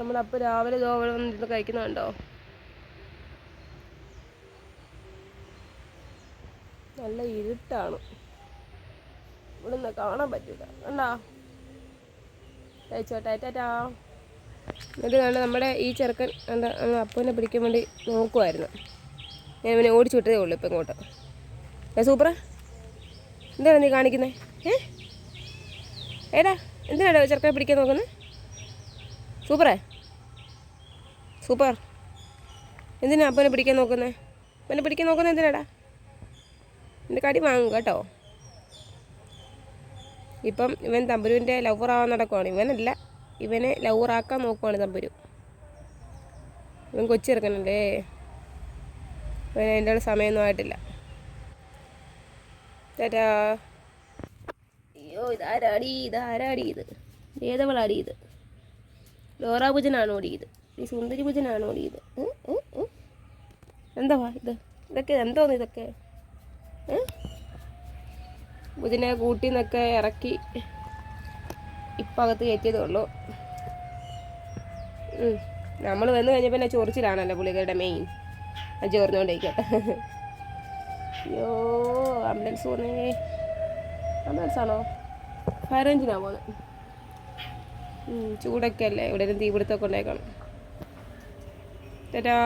നമ്മളപ്പോൾ രാവിലെ ഇതോവിടെ വന്നിരുന്ന് കഴിക്കുന്നുണ്ടോ നല്ല ഇരുട്ടാണ്. ഇവിടെ നിന്ന് കാണാൻ പറ്റില്ല കണ്ടാ? കഴിച്ചോട്ടെ ടാറ്റാ ഇത് കണ്ട് നമ്മുടെ ഈ ചെറുക്കൻ എന്താ അപ്പൂനെ പിടിക്കാൻ വേണ്ടി നോക്കുമായിരുന്നു ഞാൻ ഇവനെ ഓടിച്ചു വിട്ടതേ ഉള്ളൂ ഇപ്പം ഇങ്ങോട്ട്. ഏ സൂപ്പറ? എന്താണ് നീ കാണിക്കുന്നത് ഏ? ഏടാ എന്തിനാടാ ചെറുക്കനെ പിടിക്കാൻ നോക്കുന്നത് സൂപ്പറേ? സൂപ്പർ. എന്തിനാ അപ്പനെ പിടിക്കാൻ നോക്കുന്നത് അപ്പനെ പിടിക്കാൻ നോക്കുന്നത് എന്തിനാടാ? എന്റെ കടി വാങ്ങും കേട്ടോ. ഇപ്പം ഇവൻ തമ്പുരുവിന്റെ ലവറാവാൻ നടക്കുവാണ്. ഇവനല്ല ഇവനെ ലവറാക്കാൻ നോക്കുവാണ് തമ്പുരു. ഇവൻ കൊച്ചിറക്കണല്ലേ ഇവൻ എന്റെ കൂടെ സമയമൊന്നും ആയിട്ടില്ല. ചേട്ടാ അയ്യോ ഇതാരാടി? ഇതാരാടി ഇത്? ഏതവളാടി ഇത്? ലോറാ ഭുജനാണ് ഓടിയത് ഈ സുന്ദരി ഭുജനാണോ ഇത്. എന്തുവാ ഇത്? ഇതൊക്കെ എന്തോന്ന് ഇതൊക്കെ? ഭുജനെ കൂട്ടി നിന്നൊക്കെ ഇറക്കി ഇപ്പം അകത്ത് കയറ്റിയതേ ഉള്ളൂ നമ്മൾ വന്നു കഴിഞ്ഞപ്പോൾ പിന്നെ ചൊറിച്ചിലാണല്ലോ പുള്ളിക്കാരുടെ മെയിൻ അത് ചോർന്നുകൊണ്ടിരിക്കട്ടെ അയ്യോ ആംബുലൻസ് പോന്നേ ആംബുലൻസ് ആണോ? ഫയർ എഞ്ചിനാണ് പോകുന്നത് ചൂടൊക്കെ അല്ലേ? ഇവിടെ തീപിടുത്തമൊക്കെ ഉണ്ടായിക്കാണും. ചേട്ടാ